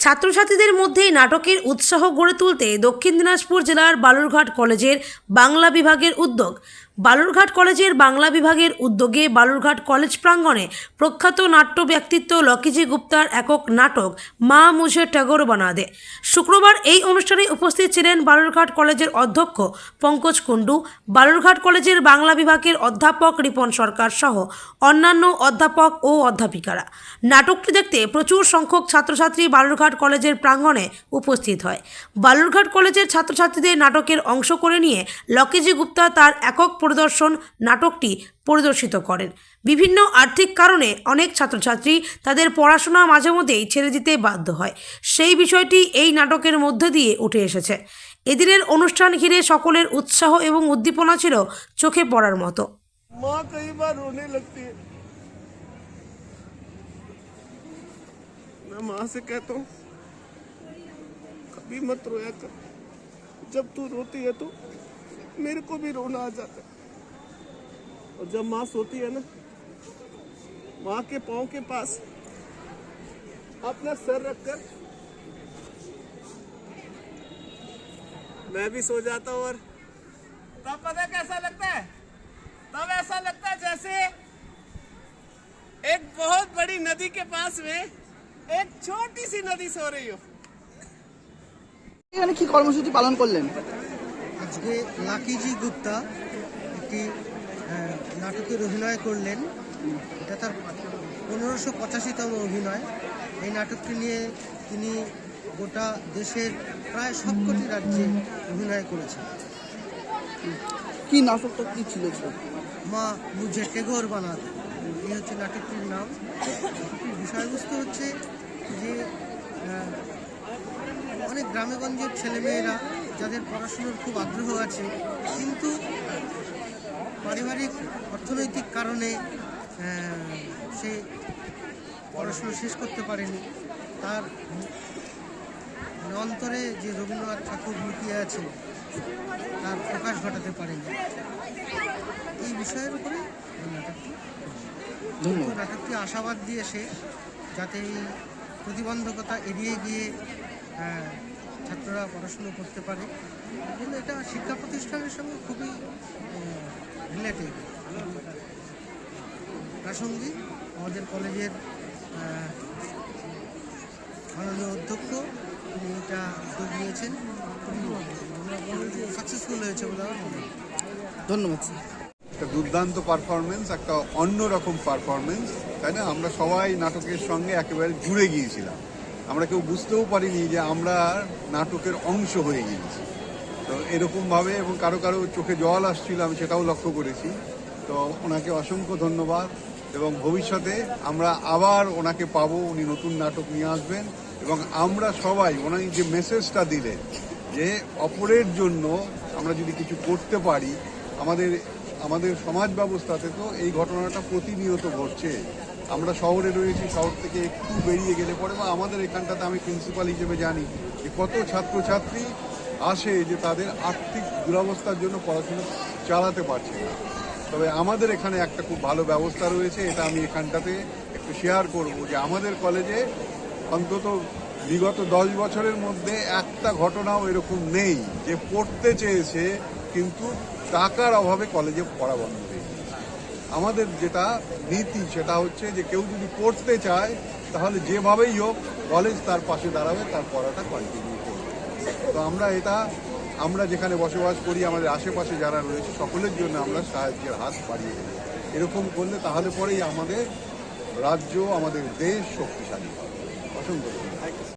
ছাত্রছাত্রীদের মধ্যে নাটকের উৎসাহ গড়ে তুলতে দক্ষিণ দিনাজপুর জেলার বালুরঘাট কলেজের বাংলা বিভাগের উদ্যোগ। বালুরঘাট কলেজের বাংলা বিভাগের উদ্যোগে বালুরঘাট কলেজ প্রাঙ্গণে প্রখ্যাত নাট্য ব্যক্তিত্ব লকিজি গুপ্তার একক নাটক মা মুঝে ট্যাগর বানাদে। শুক্রবার এই অনুষ্ঠানে উপস্থিত ছিলেন বালুরঘাট কলেজের অধ্যক্ষ পঙ্কজ কুণ্ডু, বালুরঘাট কলেজের বাংলা বিভাগের অধ্যাপক রিপন সরকার সহ অন্যান্য অধ্যাপক ও অধ্যাপিকারা। নাটকটি দেখতে প্রচুর সংখ্যক ছাত্রছাত্রী বালুরঘাট কলেজের প্রাঙ্গণে উপস্থিত হয়। বালুরঘাট কলেজের ছাত্রছাত্রীদের নাটকের অংশ করে নিয়ে লকিজি গুপ্তা তার একক পরিদর্শন নাটকটি পরিদর্শিত করেন বিভিন্ন আর্থিক কারণে অনেক ছাত্রছাত্রী তাদের পড়াশোনা মাঝে মধ্যেই ছেড়ে দিতে বাধ্য হয় সেই বিষয়টি এই নাটকের মধ্যে দিয়ে উঠে এসেছে এদিনের অনুষ্ঠান ঘিরে সকলের উৎসাহ এবং উদ্দীপনা ছিল চোখে পড়ার মতো माँ कई बार रोने लगती है मैं माँ से कहता हूँ कभी मत रोया कर जब तू रोती है तो मेरे को भी रोना आ जाता है और जब माँ सोती है ना माँ के पाँव के पास अपना सर रखकर मैं भी सो जाता हूँ और तब पता है कैसा लगता है तब ऐसा लगता है जैसे एक बहुत बड़ी नदी के पास में एक छोटी सी नदी सो रही हो এখানে কি কর্মসূচি পালন করলেন আজকে লাকিজি গুপ্তা একটি আহ, নাটকের অভিনয় করলেন। এটা তার পনেরোশো পঁচাশিতম অভিনয়। এই নাটকটি নিয়ে তিনি গোটা দেশের প্রায় সবকটি রাজ্যে অভিনয় করেছেন। কি নাটকটা কি ছিল? মা মুঝে টেগোর বানাত এই হচ্ছে নাটকটির নাম। বিষয়বস্তু হচ্ছে যে অনেক গ্রামেগঞ্জের ছেলেমেয়েরা যাদের পড়াশুনোর খুব আগ্রহ আছে কিন্তু পারিবারিক অর্থনৈতিক কারণে সে পড়াশুনো শেষ করতে পারেনি। তার অন্তরে যে রবীন্দ্রনাথ ঠাকুর লুকিয়ে আছে তার প্রকাশ ঘটাতে পারেনি। এই বিষয়ের উপরে নাটকটি নাটকটি আশাবাদ দিয়েছে যাতে এই প্রতিবন্ধকতা এড়িয়ে গিয়ে ছাত্ররা পড়াশুনো করতে পারে। কিন্তু এটা শিক্ষা প্রতিষ্ঠানের সঙ্গে খুবই রিলেটেড প্রাসঙ্গিক। আমাদের কলেজের মাননীয় অধ্যক্ষ তিনি এটা উদ্যোগ নিয়েছেন সাকসেসফুল হয়েছে বলে আমার মনে ধন্যবাদ একটা দুর্দান্ত পারফরমেন্স একটা অন্যরকম পারফরমেন্স তাই না? আমরা সবাই নাটকের সঙ্গে একেবারে জুড়ে গিয়েছিলাম। আমরা কেউ বুঝতেও পারিনি যে আমরা নাটকের অংশ হয়ে গিয়েছি। তো এরকমভাবে এবং কারও কারও চোখে জল আসছিল, আমি সেটাও লক্ষ্য করেছি। তো ওনাকে অসংখ্য ধন্যবাদ এবং ভবিষ্যতে আমরা আবার ওনাকে পাবো, উনি নতুন নাটক নিয়ে আসবেন এবং আমরা সবাই ওনার যে মেসেজটা দিলেন যে অপরের জন্য আমরা যদি কিছু করতে পারি, আমাদের আমাদের সমাজ ব্যবস্থাতে তো এই ঘটনাটা প্রতিনিয়ত ঘটছে। আমরা শহরে রয়েছি, শহর থেকে একটু বেরিয়ে গেলে পরে, বা আমাদের এখানটাতে আমি প্রিন্সিপাল হিসেবে জানি যে কত ছাত্রছাত্রী আসে যে তাদের আর্থিক দুরবস্থার জন্য পড়াশোনা চালাতে পারছে না তবে আমাদের এখানে একটা খুব ভালো ব্যবস্থা রয়েছে, এটা আমি এখানটাতে একটু শেয়ার করব যে আমাদের কলেজে অন্তত বিগত দশ বছরের মধ্যে একটা ঘটনাও এরকম নেই যে পড়তে চেয়েছে, কিন্তু টাকার অভাবে কলেজে পড়া বন্ধ হয়ে গিয়েছে। আমাদের যেটা নীতি, সেটা হচ্ছে যে কেউ যদি পড়তে চায়, তাহলে যেভাবেই হোক কলেজ তার পাশে দাঁড়াবে, তার পড়াটা কন্টিনিউ করবে। তো আমরা এটা, আমরা যেখানে বসবাস করি, আমাদের আশেপাশে যারা রয়েছে, সকলের জন্য আমরা সাহায্যের হাত বাড়িয়ে দেবো। এরকম করলে তাহলে পরেই আমাদের রাজ্য, আমাদের দেশ শক্তিশালী হবে। অসংখ্য।